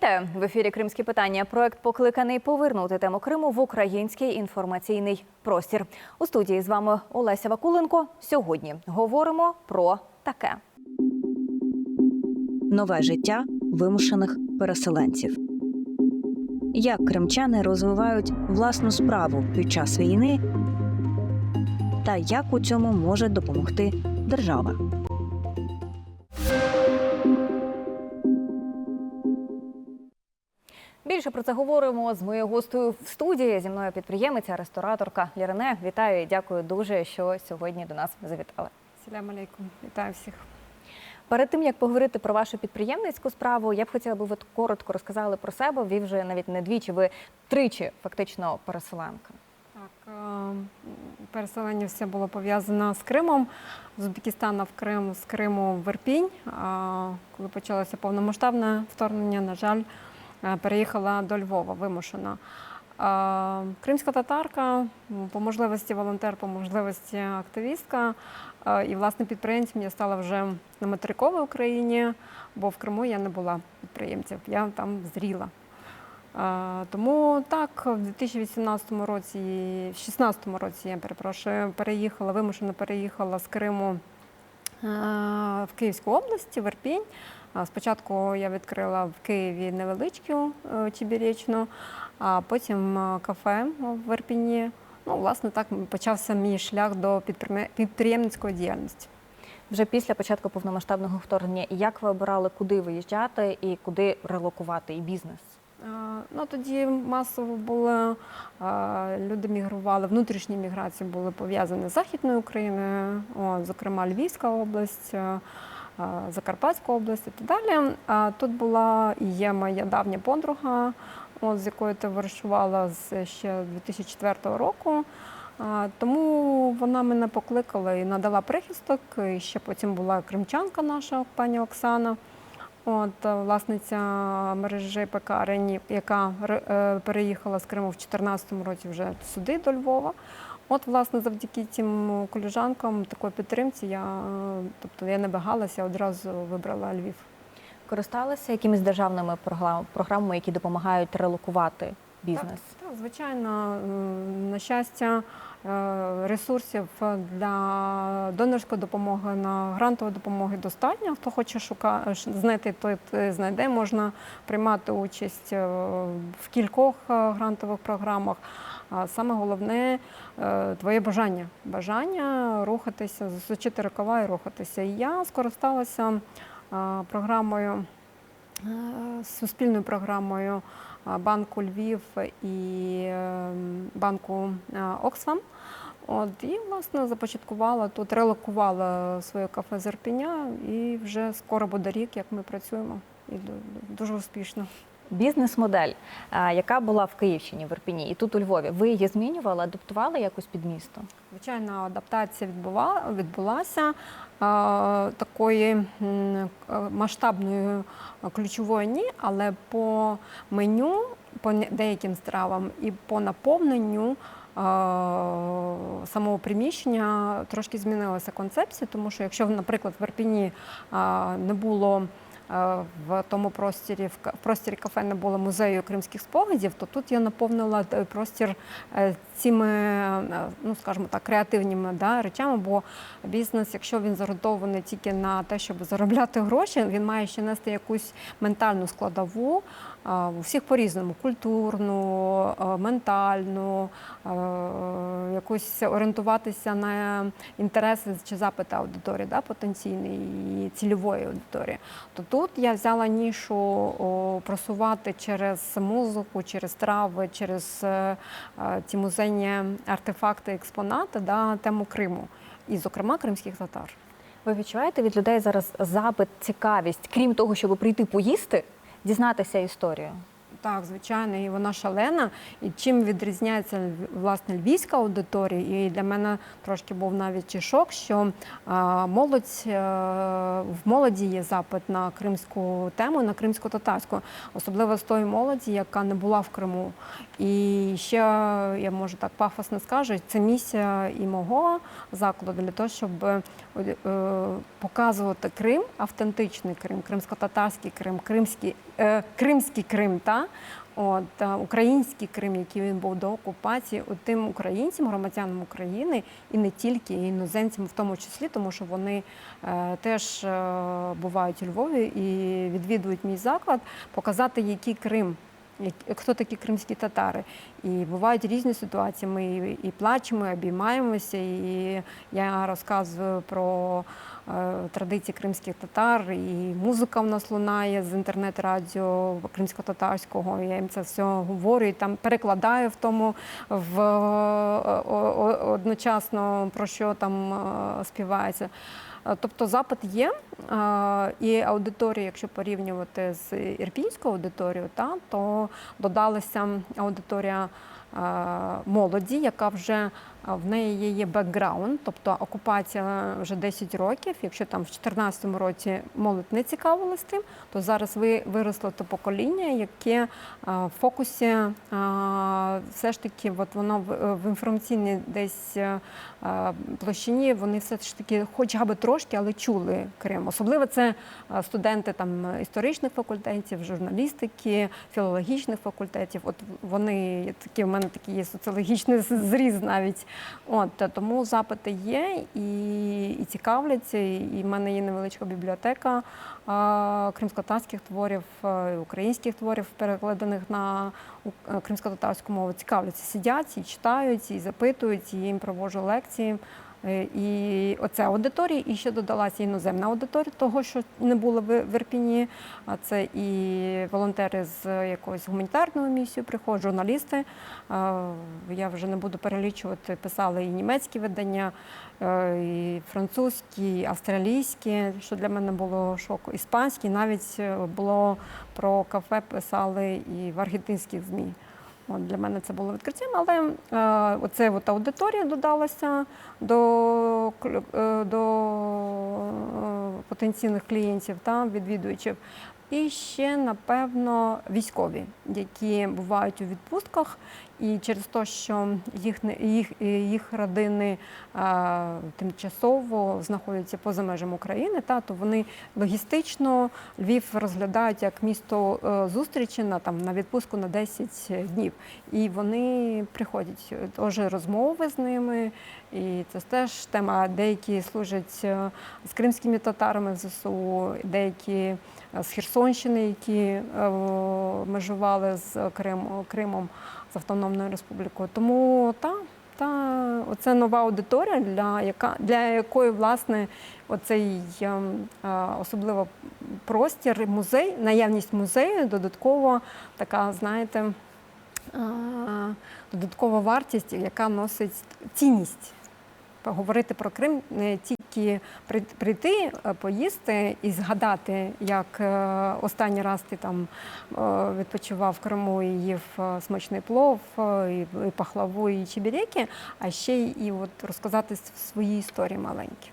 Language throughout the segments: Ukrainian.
Вітаю в ефірі Кримські питання. Проект покликаний повернути тему Криму в український інформаційний простір. У студії з вами Олеся Вакуленко. Сьогодні говоримо про таке. нове життя вимушених переселенців. Як кримчани розвивають власну справу під час війни, та як у цьому може допомогти держава? Більше про це говоримо з моєю гостею в студії. Зі мною підприємиця, рестораторка Лірене. Вітаю і дякую дуже, що сьогодні до нас завітали. Салям алейкум. Вітаю всіх. Перед тим як поговорити про вашу підприємницьку справу, я б хотіла би ви коротко розказали про себе. Ви вже навіть не двічі, ви тричі фактично переселенка. Так, е, переселення все було пов'язано з Кримом, з Узбекистана в Крим, з Криму в Ірпінь. А Коли почалося повномасштабне вторгнення, на жаль, переїхала до Львова вимушена. Кримська татарка, по можливості волонтер, по можливості активістка. І власне підприємцем я стала вже на материковій Україні, бо в Криму я не була підприємцем, я там зріла. Тому так, в 2018 році, в 2016 році, я перепрошую, переїхала, вимушено переїхала з Криму е, в Київську область, в Ірпінь. Спочатку я відкрила в Києві невеличку е, чебіречну, а потім е, кафе в Ірпіні. Ну, власне, так почався мій шлях до підприємницької діяльності. Вже після початку повномасштабного вторгнення, як ви обирали, куди виїжджати і куди релокувати і бізнес? Ну тоді масово були люди мігрували, внутрішні міграції були пов'язані з Західною Україною, о, зокрема Львівська область, а, а, область і так далі. Тут була і є моя давня подруга, з якою товаришувала з ще 2004 року. Тому вона мене покликала і надала прихисток. І ще потім була кримчанка наша пані Оксана. От е, власниця мережі пекарень, яка е, переїхала з Криму в 2014 році вже сюди, до Львова. От, власне, завдяки цим коліжанкам, такої підтримці, я, е, тобто я не вагалася, одразу вибрала Львів. Користалася якимись державними програмами, які допомагають релокувати бізнес? Так, так, звичайно, на щастя, е, ресурсів для донорської допомоги, на грантової допомоги достатньо. Хто хоче шукати знайти, той знайде. Можна приймати участь е, в кількох е, грантових програмах. А саме головне твоє бажання. Бажання рухатися, засучити рукава і рухатися. І я скористалася програмою, суспільною програмою банку Львів і е, банку е, Оксфам. От, і, власне, започаткувала тут, релокувала своє кафе з Ірпеня, і вже скоро буде рік, як ми працюємо. І дуже успішно. Бізнес-модель, яка була в Київщині, в Ірпіні, і тут у Львові. Ви її змінювали, адаптували якось під місто? Звичайно, адаптація відбула, відбулася. Такої м, е, масштабної е, ключової ні, але по меню, по деяким стравам і по наповненню самого приміщення трошки змінилася концепція, тому що якщо, наприклад, в Ірпіні не було е, в тому простірі, в простірі кафе не було музею кримських спогадів, то тут я наповнила простір е, цими, е, ну скажімо так, креативними да, речами, бо бізнес, якщо він зорієнтований тільки на те, щоб заробляти гроші, він має ще нести якусь ментальну складову. У всіх по-різному культурну, е, ментальну, е, якусь орієнтуватися на інтереси чи запити аудиторії, да, потенційної цільової аудиторії. То тут я взяла нішу просувати через музику, через трави, через е, е, ті музейні артефакти, експонати, да, тему Криму, і, зокрема, кримських татар. Ви відчуваєте від людей зараз запит, цікавість, крім того, щоб прийти поїсти, дізнатися історію? Так, звичайно, і вона шалена. І чим відрізняється власне львівська аудиторія, і для мене трошки був навіть шок, що молодь е, в молоді є запит на кримську тему, на кримсько-татарську, особливо з тої молоді, яка не була в Криму. І ще я можу так пафосно скажу, це місія і мого закладу для того, щоб е, е, показувати Крим, автентичний Крим, кримсько-татарський Крим, кримський, кримський Крим, та от е, український Крим, який він був до окупації, от тим українцям, громадянам України і не тільки і іноземцям, в тому числі, тому що вони е, теж е, бувають у Львові і відвідують мій заклад, показати, який Крим. Хто такі кримські татари? І бувають різні ситуації. Ми і, плачемо, і обіймаємося. І я розказую про е, традиції кримських татар, і музика в нас лунає з інтернет-радіо кримсько-татарського. Я їм це все говорю і там перекладаю в тому в е, одночасно про що там е, співається. Е, Тобто запит є, е, і аудиторія, якщо порівнювати з ірпінською аудиторією, та, то додалася аудиторія е, молоді, яка вже в неї є- бекграунд, тобто окупація вже 10 років. Якщо там в 2014 році молодь не цікавилась тим, то зараз ви виросло те покоління, яке в фокусі все ж таки, от воно в, інформаційній десь е, площині, вони все ж таки, хоча б трошки, але чули Крим. Особливо це е, студенти там історичних факультетів, журналістики, філологічних факультетів. От вони такі, в мене такий є соціологічний зріз навіть. От тому запити є і, і цікавляться. І, в мене є невеличка бібліотека кримськотатарських творів, е, українських творів, перекладених на е, кримсько-татарську мову. Цікавляться, сидять і читають, і запитують, і їм проводжу лекції. Е, І оце аудиторія, і ще додалася іноземна аудиторія, того, що не було в в Ірпіні. А це і волонтери з якоїсь гуманітарної місії приходять, журналісти. Е, Я вже не буду перелічувати, писали і німецькі видання, е, і французькі, і австралійські, що для мене було шоку. Іспанські, навіть було про кафе писали і в аргентинських ЗМІ. От для мене це було відкриттям, але е, оце от аудиторія додалася до, е, до е, потенційних клієнтів та відвідувачів. І ще, напевно, військові, які бувають у відпустках, і через те, що їх, їх, їх родини е, тимчасово знаходяться поза межами України, та, то вони логістично Львів розглядають як місто е, зустрічі на, там, на відпустку на 10 днів. І вони приходять, теж розмови з ними. І це теж тема. Деякі служать е, з кримськими татарами в ЗСУ, деякі е, з Херсонщини, які е, межували з Крим, Кримом, з Автономною Республікою. Тому та, та оце нова аудиторія, для, яка, для якої власне оцей особливо простір, музей, наявність музею, додатково така, знаєте, додаткова вартість, яка носить цінність. Поговорити про Крим не тільки при- прийти, е, поїсти і згадати, як е, останній раз ти там е, відпочивав в Криму і їв смачний плов, і, пахлаву, і чебіреки, а ще й от розказати свої історії маленькі.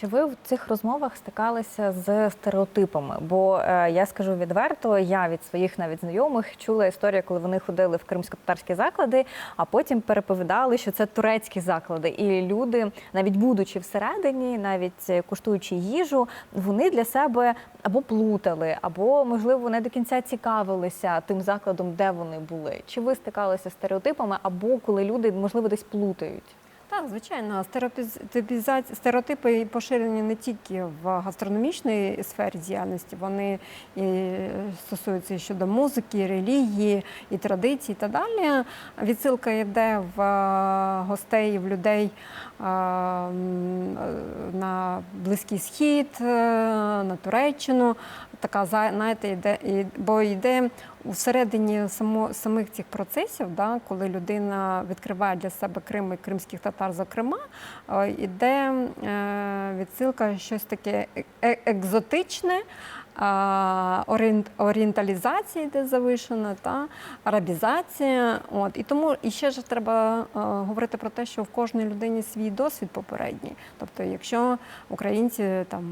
Чи ви в цих розмовах стикалися з стереотипами? Бо е, я скажу відверто, я від своїх навіть знайомих чула історію, коли вони ходили в кримсько-татарські заклади, а потім переповідали, що це турецькі заклади. І люди, навіть будучи всередині, навіть куштуючи їжу, вони для себе або плутали, або можливо не до кінця цікавилися тим закладом, де вони були. Чи ви стикалися з стереотипами, або коли люди можливо десь плутають? Так, звичайно, стереотипи поширені не тільки в гастрономічній сфері діяльності, вони і стосуються щодо музики, релігії, і традицій, і так далі. Відсилка йде в е, гостей, в людей е, е, на Близький Схід, на Туреччину. Така знаєте, йде, бо йде усередині само, самих цих процесів, да, коли людина відкриває для себе Крим і кримських татар, зокрема, йде е, відсилка щось таке е- екзотичне, орієнталізація йде завишена, та арабізація. От і тому і ще ж треба е, говорити про те, що в кожній людині свій досвід попередній. Тобто, якщо українці там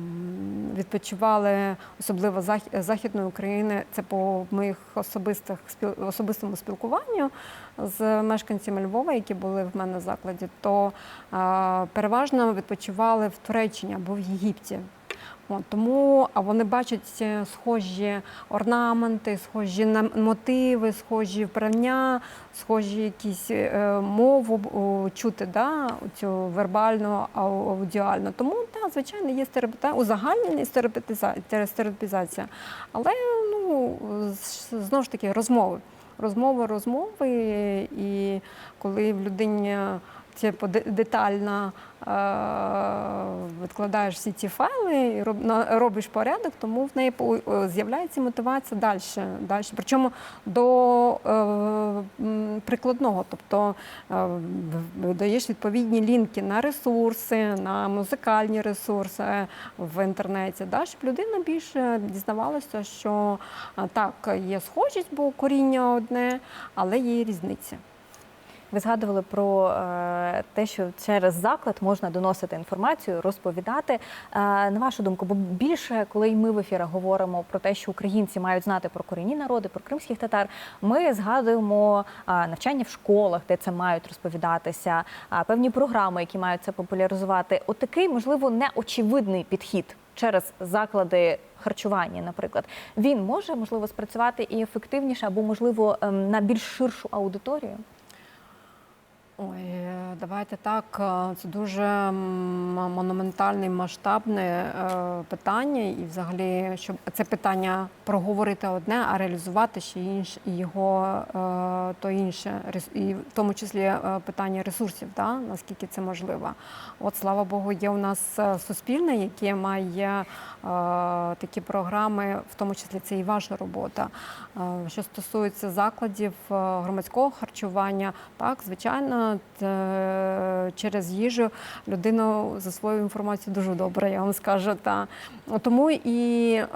відпочивали, особливо західної України, це по моїх особистих особистому спілкуванню з мешканцями Львова, які були в мене в закладі, то е, переважно відпочивали в Туреччині або в Єгипті. От, тому вони бачать е, схожі орнаменти, схожі мотиви, схожі вбрання, схожі якісь е, мову о, чути, да, цю вербальну, аудіальну. Тому так, звичайно, є стереотипа, узагальнена стереотипізація. Але ну, знову ж таки розмови. Розмови, розмови, і коли в людині це детально е, відкладаєш всі ці файли і робиш порядок, тому в неї е, з'являється мотивація далі. далі. Причому до е, прикладного, тобто даєш відповідні лінки на ресурси, на музикальні ресурси в інтернеті, да, щоб людина більше дізнавалася, що так, є схожість, бо коріння одне, але є різниця. Ви згадували про е, те, що через заклад можна доносити інформацію, розповідати. Е, на вашу думку, бо більше, коли ми в ефірах говоримо про те, що українці мають знати про корінні народи, про кримських татар, ми згадуємо е, навчання в школах, де це мають розповідатися, певні програми, які мають це популяризувати. От можливо, неочевидний підхід через заклади. Харчування, наприклад, він може можливо спрацювати і ефективніше, або можливо ем, на більш ширшу аудиторію. Ой, давайте так. е, Це дуже монументальне, масштабне е, питання, і взагалі, щоб це питання проговорити одне, а реалізувати ще інше і його е, то інше, і в тому числі питання ресурсів, да? наскільки це можливо. От слава Богу, є у нас суспільне, яке має такі програми, в тому числі це і ваша робота. Що стосується закладів громадського харчування, так звичайно, те- через їжу людина засвоює інформацію дуже добре, я вам скажу. Та. Тому і е,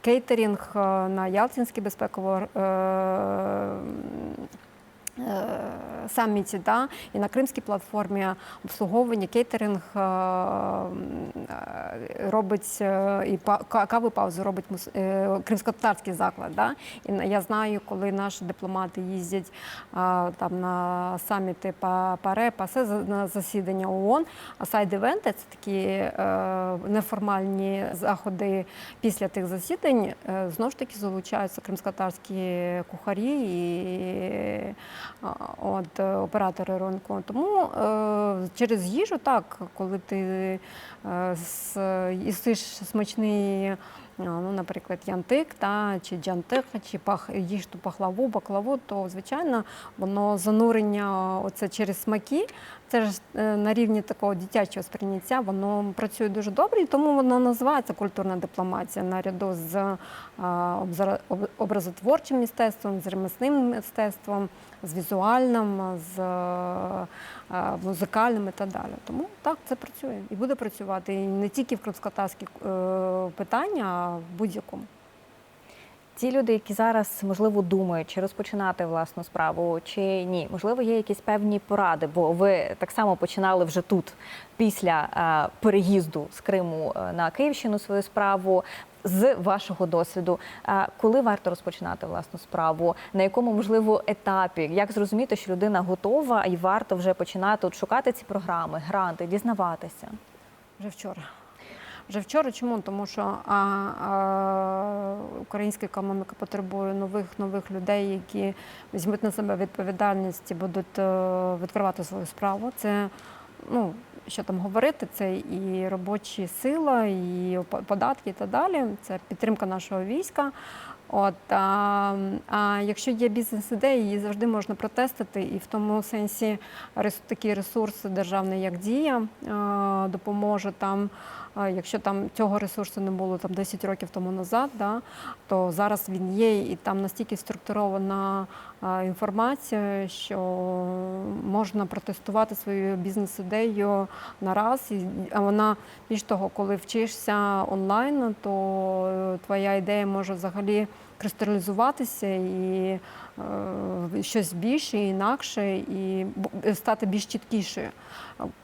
кейтерінг е, на Ялтинській безпеково е, е, саміті, да, і на кримській платформі обслуговування кейтеринг е, е, робить е, і кави паузу робить кримськотатарський заклад. Да? І я знаю, коли наші дипломати їздять там на саміти па- ПАРЕ, ПАСЕ на засідання ООН, а сайд-івенти це такі неформальні заходи після тих засідань. Знову ж таки залучаються кримськотарські кухарі і от, е, оператори ринку. Тому е, через їжу так, коли ти е, їсиш смачний. Ну, наприклад, янтик та, чи джантик, чи пах, їж ту пахлаву, баклаву, то звичайно воно занурення оце через смаки, це ж е, на рівні такого дитячого сприйняття, воно працює дуже добре, і тому воно називається культурна дипломатія наряду з образотворчим мистецтвом, з ремесним мистецтвом, з візуальним, з музикальним і так далі. Тому так це працює і буде працювати і не тільки в кримськотарські е, питання, в будь-якому. Ті люди, які зараз можливо думають, чи розпочинати власну справу, чи ні, можливо, є якісь певні поради, бо ви так само починали вже тут, після е, переїзду з Криму е, на Київщину свою справу. З вашого досвіду, е, коли варто розпочинати власну справу, на якому можливо етапі, як зрозуміти, що людина готова і варто вже починати от, шукати ці програми, гранти, дізнаватися? Вже вчора. Вже вчора чому? Тому що а, а, українська економіка потребує нових нових людей, які візьмуть на себе відповідальність і будуть е, відкривати свою справу. Це ну. Що там говорити, це і робоча сила, і по- податки і так далі. Це підтримка нашого війська. От, а, а якщо є бізнес-ідеї, її завжди можна протестити, і в тому сенсі такий ресурс державний, як дія, е, допоможе там якщо там цього ресурсу не було там 10 років тому назад, да, то зараз він є, і там настільки структурована інформація, що можна протестувати свою бізнес-ідею нараз. І, вона більш того, коли вчишся онлайн, то е, твоя ідея може взагалі кристалізуватися і е, щось більше, інакше, і стати більш чіткішою.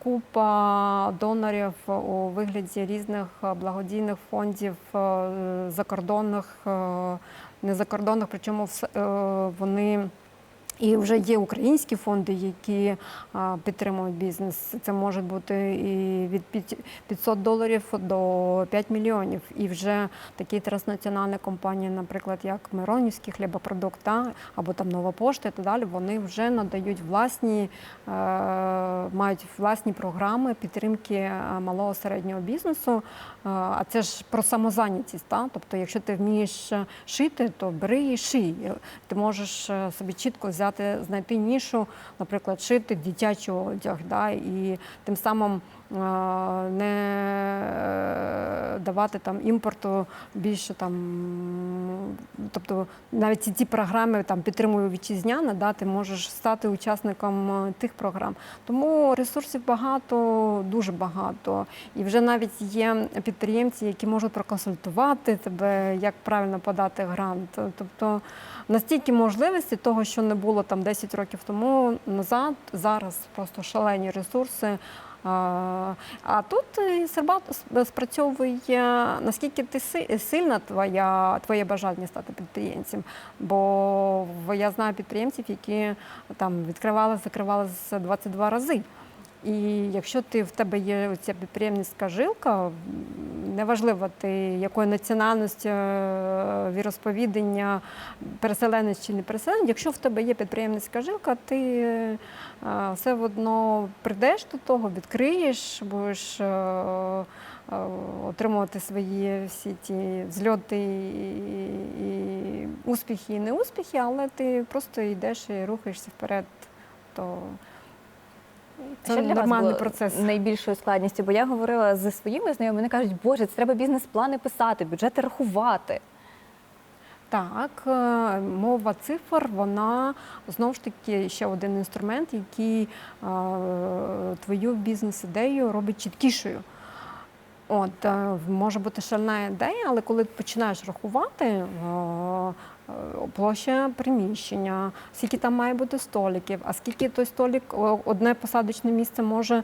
Купа донорів у вигляді різних е, благодійних фондів е, закордонних, е, не закордонних, причому е, вони. І вже є українські фонди, які підтримують бізнес. Це може бути і від п'ять- 500 доларів до 5 мільйонів. І вже такі транснаціональні компанії, наприклад, як Миронівський хлібопродукт, або там Нова Пошта і так далі, вони вже надають власні, е, мають власні програми підтримки е, малого середнього бізнесу. Е, А це ж про самозайнятість. Та? Тобто, якщо ти вмієш шити, то бери і ший. Ти можеш собі чітко взяти, знайти нішу, наприклад, шити дитячий одяг, да? і тим самим не е, давати там імпорту більше там, тобто навіть ці, програми там підтримую вітчизняне, да, ти можеш стати учасником е, тих програм. Тому ресурсів багато, дуже багато. І вже навіть є підприємці, які можуть проконсультувати тебе, як правильно подати грант. Тобто настільки можливості того, що не було там 10 років тому назад, зараз просто шалені ресурси. А тут і Сербат спрацьовує наскільки ти сильна твоя твоє бажання стати підприємцем. Бо я знаю підприємців, які там відкривали, закривали з 22 рази. І якщо ти в тебе є ця підприємницька жилка, неважливо ти якої національності, е, віросповідання, переселенець чи не переселенець, якщо в тебе є підприємницька жилка, ти е, все одно прийдеш до того, відкриєш, будеш е, е, отримувати свої всі ті зльоти і, успіхи, і неуспіхи, але ти просто йдеш і рухаєшся вперед. То це Що для вас нормальний було процес. найбільшою складністю? Бо я говорила зі своїми знайомими, вони кажуть, боже, це треба бізнес-плани писати, бюджети рахувати. Так, е, мова цифр, вона знову ж таки ще один інструмент, який е, твою бізнес-ідею робить чіткішою. От, е, може бути шальна ідея, але коли ти починаєш рахувати площа приміщення, скільки там має бути столиків, а скільки той столик, одне посадочне місце може е,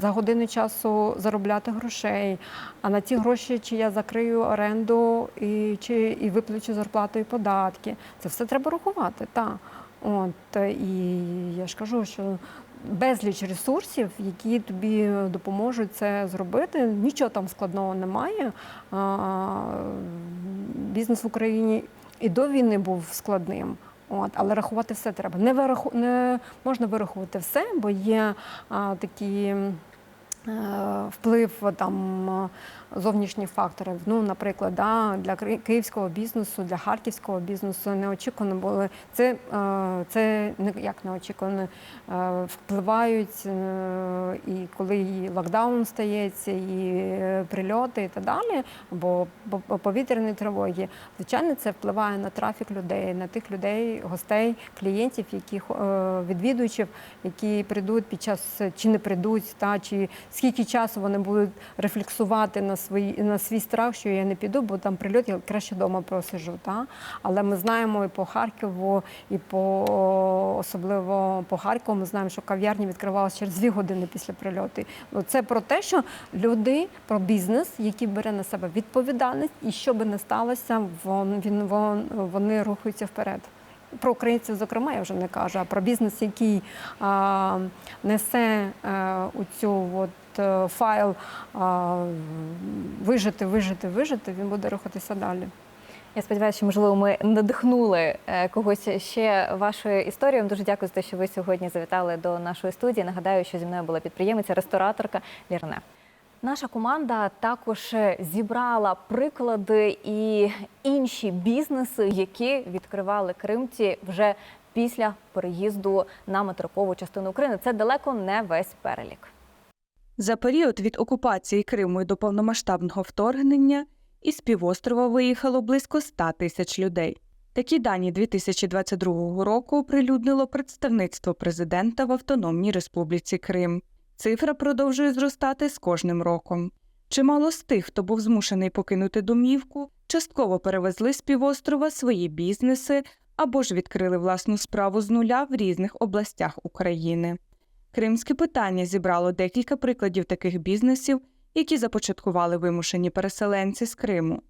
за годину часу заробляти грошей, а на ці гроші чи я закрию оренду і, чи, і виплачу зарплату і податки. Це все треба рахувати. так. От, і я ж кажу, що безліч ресурсів, які тобі допоможуть це зробити. Нічого там складного немає. Бізнес в Україні і до війни був складним. От, але рахувати все треба. Не, вираху, не можна вирахувати все, бо є а, такі вплив там е, зовнішніх факторів. Ну, наприклад, да, для київського бізнесу, для харківського бізнесу неочікувано були. Це, е, це як неочікувано е, впливають, е, і коли і локдаун стається, і е, прильоти, і так далі, бо повітряні тривоги. Звичайно, це впливає на трафік людей, на тих людей, гостей, клієнтів, е, відвідувачів, які прийдуть під час чи не прийдуть, та чи скільки часу вони будуть рефлексувати на свій на свій страх, що я не піду, бо там прильот, я краще вдома просижу. Та? Але ми знаємо і по Харкову, і по особливо по Харкову, ми знаємо, що кав'ярні відкривалися через дві години після прильоту. Ну, Це про те, що люди, про бізнес, який бере на себе відповідальність, і що би не сталося, вон, він, вон, вони рухаються вперед. Про українців, зокрема, я вже не кажу, а про бізнес, який а, несе а, у цю от, е, файл а, вижити, вижити, вижити, він буде рухатися далі. Я сподіваюся, що можливо ми надихнули е, когось ще вашою історією. Дуже дякую за те, що ви сьогодні завітали до нашої студії. Нагадаю, що зі мною була підприємиця, рестораторка Лірне. Наша команда також зібрала приклади і інші бізнеси, які відкривали кримці вже після переїзду на материкову частину України. Це далеко не весь перелік. За період від окупації Криму до повномасштабного вторгнення із півострова виїхало близько 100 тисяч людей. Такі дані 2022 року оприлюднило представництво президента в Автономній Республіці Крим. Цифра продовжує зростати з кожним роком. Чимало з тих, хто був змушений покинути домівку, частково перевезли з півострова свої бізнеси або ж відкрили власну справу з нуля в різних областях України. Кримське питання зібрало декілька прикладів таких бізнесів, які започаткували вимушені переселенці з Криму.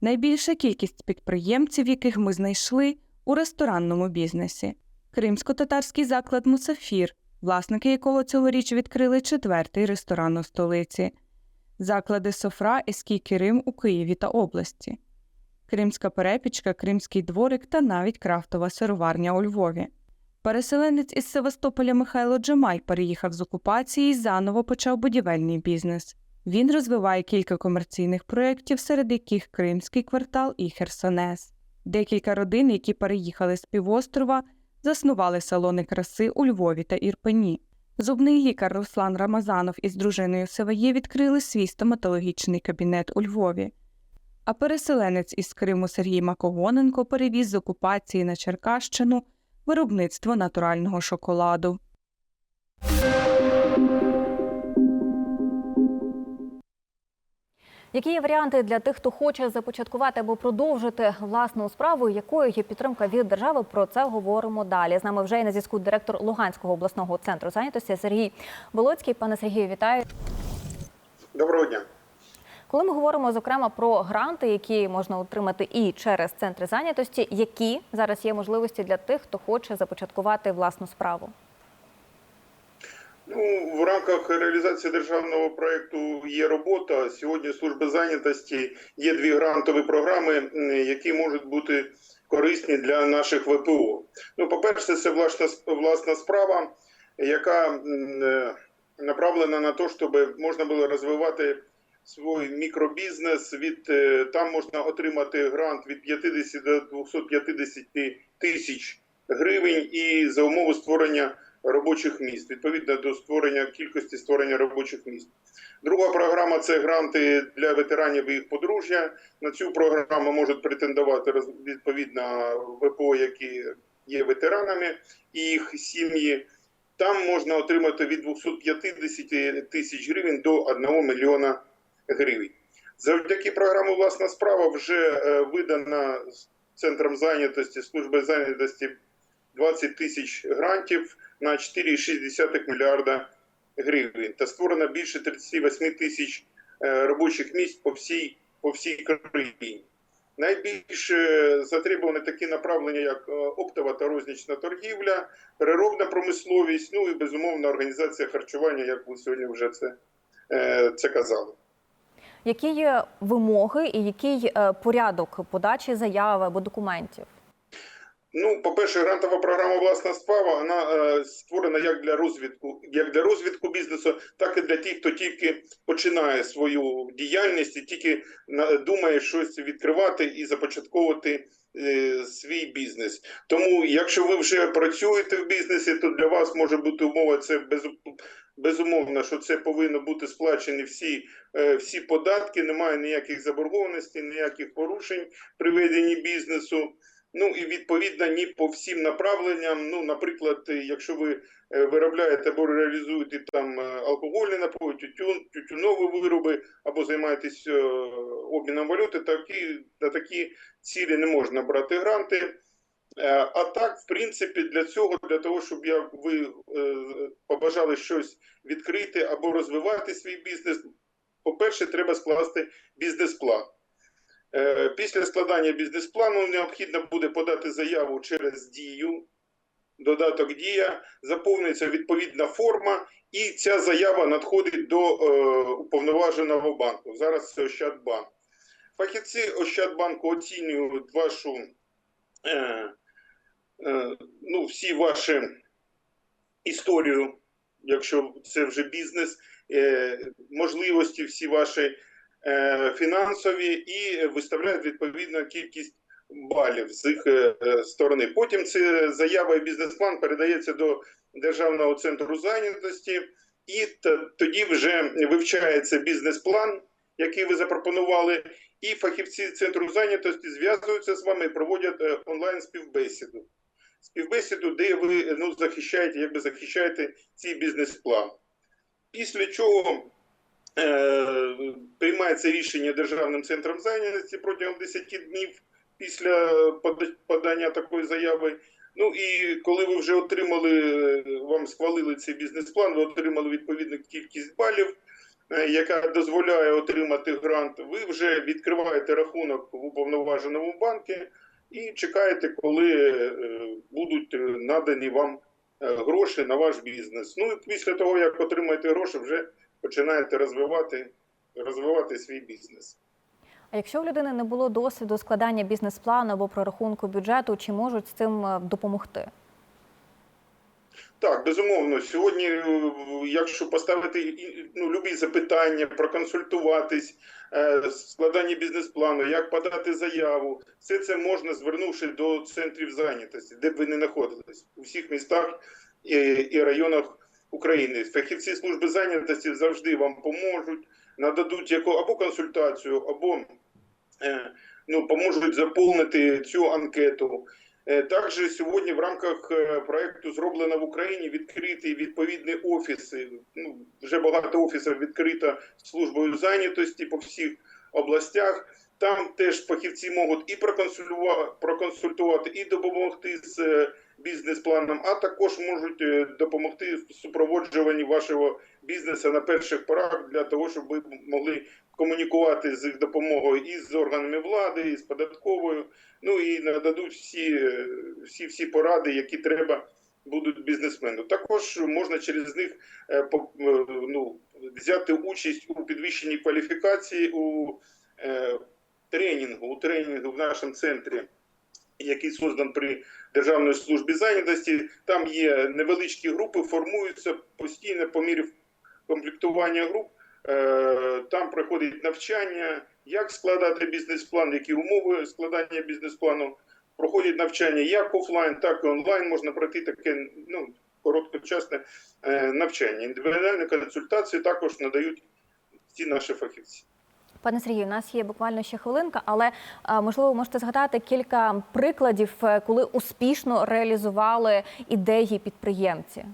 Найбільша кількість підприємців, яких ми знайшли у ресторанному бізнесі. Кримсько-татарський заклад Мусафір, власники якого цьогоріч відкрили четвертий ресторан у столиці, заклади Софра Еський Кирим у Києві та області, Кримська перепічка, Кримський дворик та навіть крафтова сироварня у Львові. Переселенець із Севастополя Михайло Джамай переїхав з окупації і заново почав будівельний бізнес. Він розвиває кілька комерційних проєктів, серед яких Кримський квартал і Херсонес. Декілька родин, які переїхали з півострова, заснували салони краси у Львові та Ірпені. Зубний лікар Руслан Рамазанов із дружиною Севає відкрили свій стоматологічний кабінет у Львові. А переселенець із Криму Сергій Макогоненко перевіз з окупації на Черкащину виробництво натурального шоколаду. Які є варіанти для тих, хто хоче започаткувати або продовжити власну справу? Якою є підтримка від держави? Про це говоримо далі. З нами вже є на зв'язку директор Луганського обласного центру зайнятості Сергій Волоцький. Пане Сергію, вітаю. Доброго дня. Коли ми говоримо зокрема про гранти, які можна отримати і через центри зайнятості, які зараз є можливості для тих, хто хоче започаткувати власну справу? Ну, в рамках реалізації державного проекту є робота. Сьогодні служби зайнятості є дві грантові програми, які можуть бути корисні для наших ВПО. Ну, по-перше, це власна власна справа, яка е, направлена на те, щоб можна було розвивати свій мікробізнес. Від е, там можна отримати грант від 50 до 250 тисяч гривень і за умови створення робочих місць відповідно до створення кількості створення робочих місць. Друга програма це гранти для ветеранів і їх подружжя. На цю програму можуть претендувати відповідно ВПО, які є ветеранами і їх сім'ї. Там можна отримати від 250 тисяч гривень до 1 мільйона гривень. Завдяки програмі Власна справа вже е, видана центром зайнятості служби зайнятості 20 тисяч грантів на 4,6 мільярда гривень та створено більше 38 тисяч е, робочих місць по всій, по всій країні. Найбільш е, затребувані такі направлення, як е, оптова та рознічна торгівля, переробна промисловість, ну і безумовно організація харчування, як ви сьогодні вже це, е, це казали. Які є вимоги і який порядок подачі заяви або документів? Ну, по-перше, грантова програма власна справа вона е, створена як для розвитку, як для розвитку бізнесу, так і для тих, хто тільки починає свою діяльність і тільки думає щось відкривати і започатковувати е, свій бізнес. Тому, якщо ви вже працюєте в бізнесі, то для вас може бути умова це без, безумовно, що це повинно бути сплачені всі, е, всі податки, немає ніяких заборгованостей, ніяких порушень при веденні бізнесу. Ну і відповідно ні по всім направленням. Ну, наприклад, е, якщо ви е, виробляєте або реалізуєте там е, алкогольні напої, тютюн, тютюнові вироби, або займаєтесь обміном валюти, такі на такі цілі не можна брати гранти. А так, в принципі, для цього, для того, щоб я, ви побажали щось відкрити або розвивати свій бізнес, по-перше, треба скласти бізнес-план. Е, Після складання бізнес-плану необхідно буде подати заяву через дію, додаток дія, заповнюється відповідна форма, і ця заява надходить до е, уповноваженого банку. Зараз це Ощадбанк. Фахівці Ощадбанку оцінюють вашу, е, е, ну, всі ваші історію, якщо це вже бізнес, е, можливості всі ваші фінансові і виставляють відповідну кількість балів з їх е, е, сторони. Потім ця заява і бізнес-план передається до Державного центру зайнятості, і тоді вже вивчається бізнес-план, який ви запропонували, і фахівці центру зайнятості зв'язуються з вами і проводять е, онлайн співбесіду. Співбесіду, де ви ну, захищаєте, якби захищаєте цей бізнес-план. Після чого е, приймається рішення Державним центром зайнятості протягом 10 днів після подання такої заяви. Ну і коли ви вже отримали, е, вам схвалили цей бізнес-план, ви отримали відповідну кількість балів, е, яка дозволяє отримати грант, ви вже відкриваєте рахунок в уповноваженому банку і чекаєте, коли е, будуть е, надані вам е, гроші на ваш бізнес. Ну і після того, як отримаєте гроші, вже починаєте розвивати, розвивати свій бізнес. А якщо в людини не було досвіду складання бізнес-плану або прорахунку бюджету, чи можуть з цим е, допомогти? Так, безумовно. Сьогодні, е, якщо поставити ну, любі запитання, проконсультуватись, е, складання бізнес-плану, як подати заяву, все це можна, звернувши до центрів зайнятості, де б ви не знаходились, у всіх містах і, і районах України. Фахівці служби зайнятості завжди вам поможуть, нададуть яку або консультацію, або е, ну, поможуть заповнити цю анкету. Е, Також сьогодні в рамках е, проекту зроблено в Україні відкриті відповідні офіси. Ну, вже багато офісів відкрито службою зайнятості по всіх областях. Там теж фахівці можуть і проконсультувати, проконсультувати, і допомогти з бізнес-планом, а також можуть е, допомогти в супроводжуванні вашого бізнесу на перших порах для того, щоб ви могли комунікувати з їх допомогою і з органами влади, і з податковою. Ну і нададуть всі, е, всі, всі поради, які треба будуть бізнесмену. Також можна через них е, ну, взяти участь у підвищенні кваліфікації у тренінгу, у тренінгу в нашому центрі, який создан при Державній службі зайнятості. Там є невеличкі групи, формуються постійно по мірі комплектування груп. Е, Там проходить навчання, як складати бізнес-план, які умови складання бізнес-плану. Проходять навчання як офлайн, так і онлайн. Можна пройти таке ну, короткочасне е, навчання. Індивідуальні консультації також надають ці наші фахівці. Пане Сергію, у нас є буквально ще хвилинка, але е, можливо можете згадати кілька прикладів, е, коли успішно реалізували ідеї підприємці.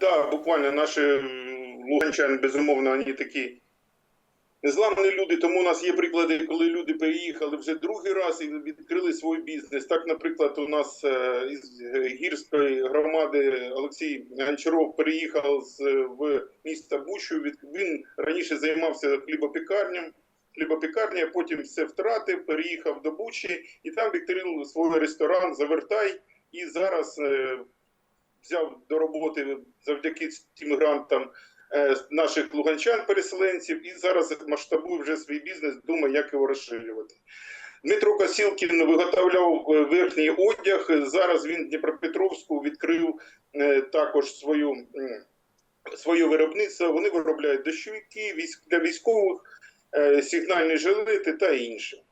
Да, буквально наші луганчани, безумовно, вони такі незламні люди. Тому у нас є приклади, коли люди переїхали вже другий раз і відкрили свій бізнес. Так, наприклад, у нас е, із гірської громади Олексій Гончаров переїхав з в місто Бучу. Він раніше займався хлібопікарням. Хлібопікарня, потім все втратив, переїхав до Бучі і там відкрив свій ресторан Завертай. І зараз е, взяв до роботи завдяки цим грантам наших луганчан-переселенців і зараз масштабує вже свій бізнес, думає, як його розширювати. Дмитро Косілкін виготовляв е, верхній одяг. Зараз він в Дніпропетровську відкрив е, також свою, своє виробництво. Вони виробляють дощовики для військових, е, сигнальні жилети та інше.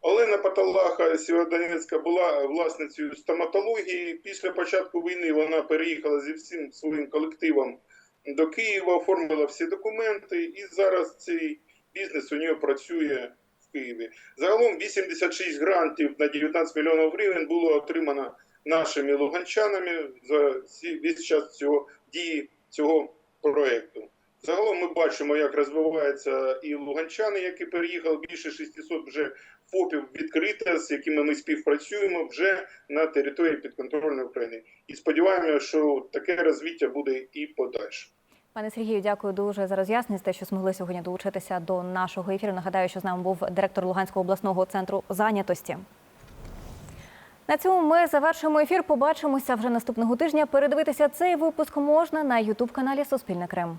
Олена Паталаха Сєвєродонецька була власницею стоматології. Після початку війни вона переїхала зі всім своїм колективом до Києва, оформила всі документи, і зараз цей бізнес у нього працює в Києві. Загалом 86 грантів на 19 мільйонів гривень було отримано нашими луганчанами за весь час цього дії цього проекту. Загалом ми бачимо, як розвиваються і луганчани, які переїхали більше 600 вже ФОПів відкрито, з якими ми співпрацюємо вже на території підконтрольної України. І сподіваємося, що таке розвиття буде і подальше. Пане Сергію, дякую дуже за роз'яснення, те, що змогли сьогодні долучитися до нашого ефіру. Нагадаю, що з нами був директор Луганського обласного центру зайнятості. На цьому ми завершуємо ефір. Побачимося вже наступного тижня. Передивитися цей випуск можна на Ютуб каналі Суспільне Крем.